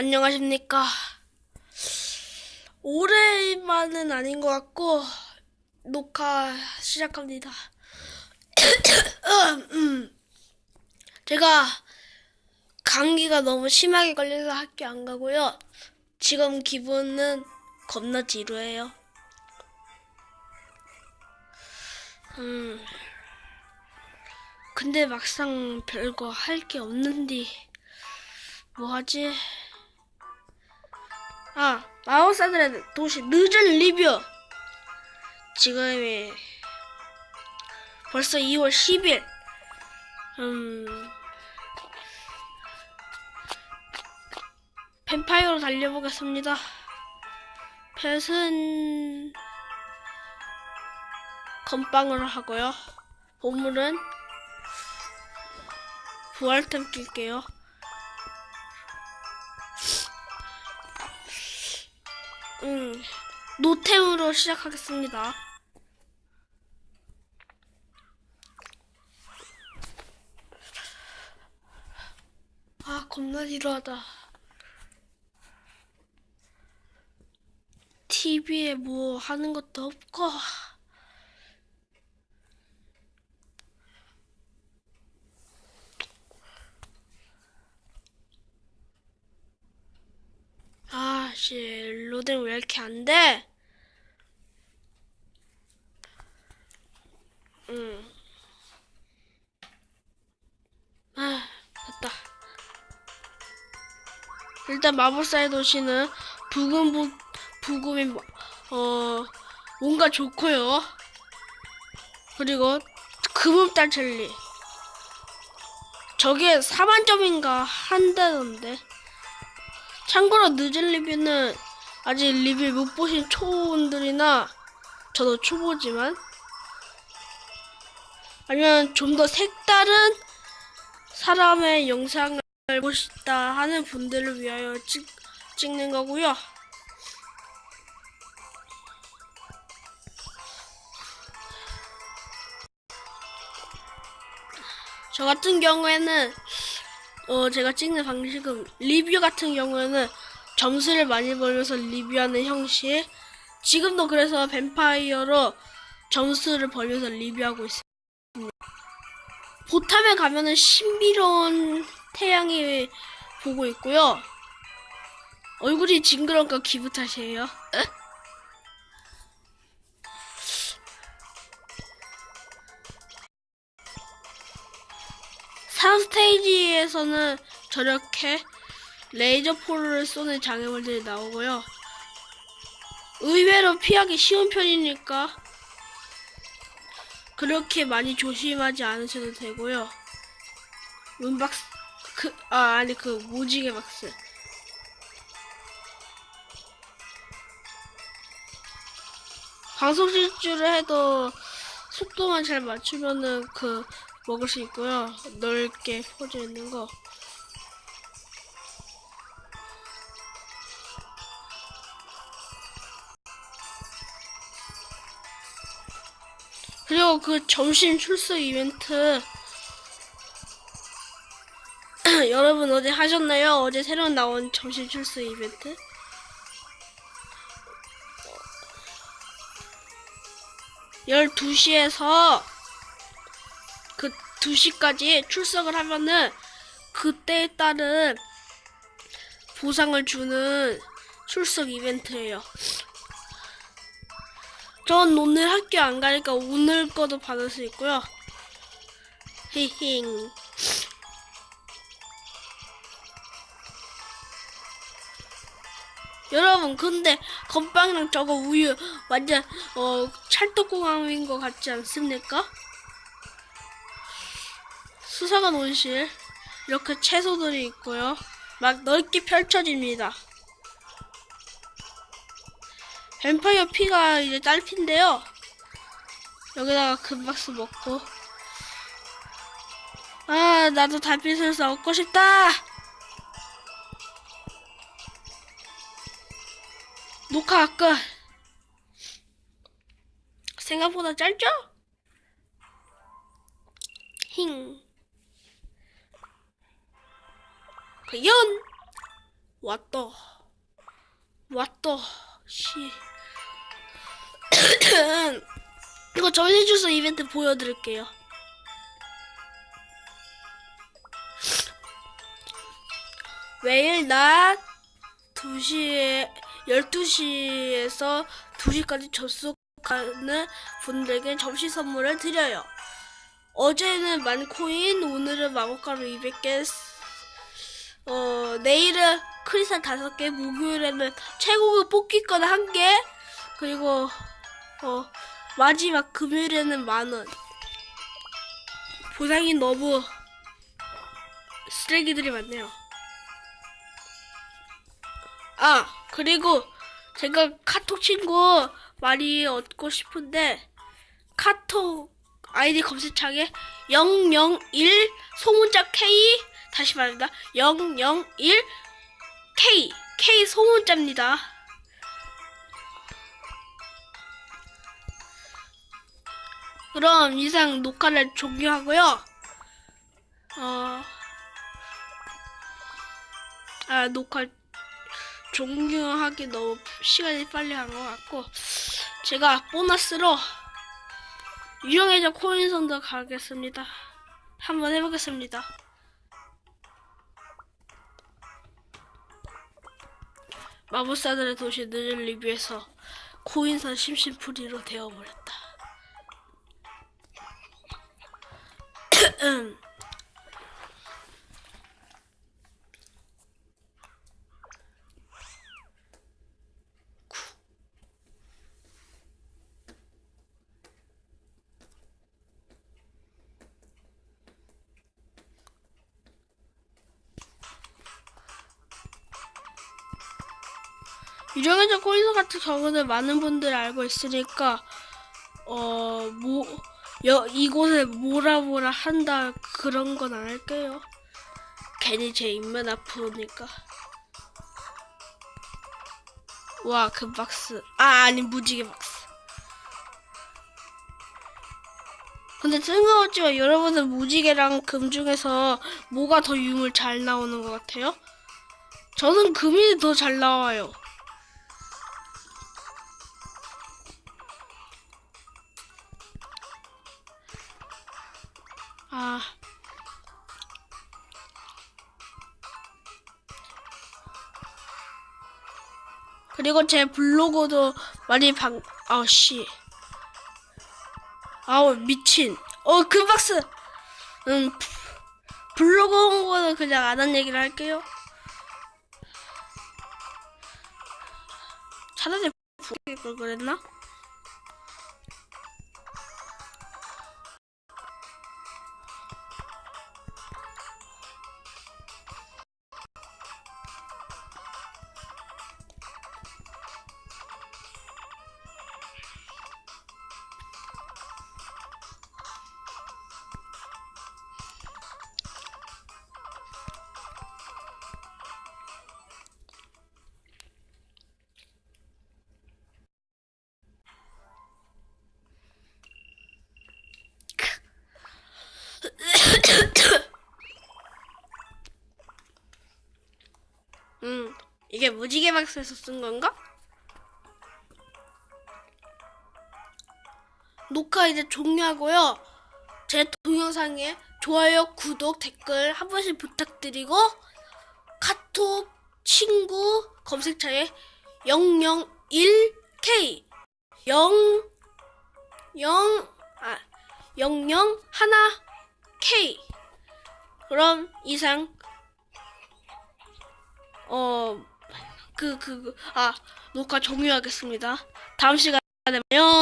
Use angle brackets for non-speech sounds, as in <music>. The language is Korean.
안녕하십니까. 오랜만은 아닌 것 같고, 녹화 시작합니다. 음, <coughs> 제가 감기가 너무 심하게 걸려서 학교 안 가고요. 지금 기분은 겁나 지루해요. 음, 근데 막상 별거 할 게 없는디, 뭐 하지? 아, 마법사들의 도시 늦은 리뷰. 지금이 벌써 2월 10일. 음, 뱀파이어로 달려보겠습니다. 펫은 건빵으로 하고요. 보물은 부활템 낄게요. 노템으로 시작하겠습니다. 아, 겁나 지루하다. TV에 뭐 하는 것도 없고. 아, 씨, 왜 이렇게 안 돼? 음. 아, 됐다. 일단 마법사의 도시는 부금 부, 부금이 뭐- 어 뭔가 좋고요. 그리고 금음달 젤리. 저게 4만 점인가 한다던데. 참고로 늦은 리뷰는 아직 리뷰 못 보신 초보분들이나 저도 초보지만 아니면 좀 더 색다른 사람의 영상을 보고 싶다 하는 분들을 위하여 찍, 찍는 거고요. 저 같은 경우에는 어 제가 찍는 방식은 리뷰 같은 경우에는 점수를 많이 벌면서 리뷰하는 형식. 지금도 그래서 뱀파이어로 점수를 벌면서 리뷰하고 있습니다. 보탐에 가면은 신비로운 태양이 보고 있고요. 얼굴이 징그러니까 기분 탓이에요. 상 스테이지에서는 저렇게 레이저 포를 쏘는 장애물들이 나오고요. 의외로 피하기 쉬운 편이니까 그렇게 많이 조심하지 않으셔도 되고요. 문박스 그 아 아니 그 무지개 박스 방송 실주를 해도 속도만 잘 맞추면은 그 먹을 수 있고요. 넓게 퍼져 있는 거. 그리고 그 점심 출석 이벤트 <clears throat> 여러분 어제 하셨나요? 어제 새로 나온 점심 출석 이벤트? 열두 시에서 그 2시까지 출석을 하면은 그때에 따른 보상을 주는 출석 이벤트예요. 전 오늘 학교 안 가니까 오늘 거도 받을 수 있고요. 히힝. 여러분 근데 건빵이랑 저거 우유 완전 어 찰떡궁합인 것 같지 않습니까? 수사관 온실 이렇게 채소들이 있고요. 막 넓게 펼쳐집니다. 뱀파이어 피가 이제 딸핀데요. 여기다가 금박스 먹고 아 나도 달빛을 얻고 싶다. 녹화 끝. 생각보다 짧죠? 힝. 과연 왔다. 왔다. 씨. 이거 전시 주소 이벤트 보여드릴게요. 매일 낮 2시에 12시에서 2시까지 접속하는 분들에게 점심 선물을 드려요. 어제는 만코인, 오늘은 마법가루 200개, 어, 내일은 크리스탈 5개, 목요일에는 최고급 뽑기권 1개, 그리고, 어, 마지막 금요일에는 만원. 보상이 너무 쓰레기들이 많네요. 아, 그리고 제가 카톡 친구 많이 얻고 싶은데, 카톡 아이디 검색창에 001 소문자 K 다시 말합니다. 001 K K 소문자입니다. 그럼 이상 녹화를 종료하고요. 어, 아 녹화 종료하기 너무 시간이 빨리 간 것 같고 제가 보너스로 유형해적 코인성도 가겠습니다. 한번 해보겠습니다. 마법사들의 도시 느를 리뷰에서 코인선 심심풀이로 되어버렸다. 유령해적 코인선 같은 경우는 많은 분들이 알고 있으니까 어, 뭐, 여, 이곳에 뭐라 뭐라 한다 그런 건 안 할게요. 괜히 제 입만 아프니까. 와, 그 박스. 아, 아니, 무지개 박스. 근데 뜬금없지만 여러분은 무지개랑 금 중에서 뭐가 더 유물 잘 나오는 것 같아요? 저는 금이 더 잘 나와요. 아. 그리고 제 블로그도 많이 방, 아우, 씨. 아우, 미친. 어, 그 박스! 음, 블로그 홍보는 그냥 안 한 얘기를 할게요. 차라리 부릴 걸 그랬나? 이게 무지개 박스에서 쓴 건가? 녹화 이제 종료하고요. 제 동영상에 좋아요, 구독, 댓글 한 번씩 부탁드리고 카톡 친구 검색창에 001K 0 0 아, 00 하나 K 그럼 이상 어, 그, 그, 그, 아, 녹화 종료하겠습니다. 다음 시간에 봬요.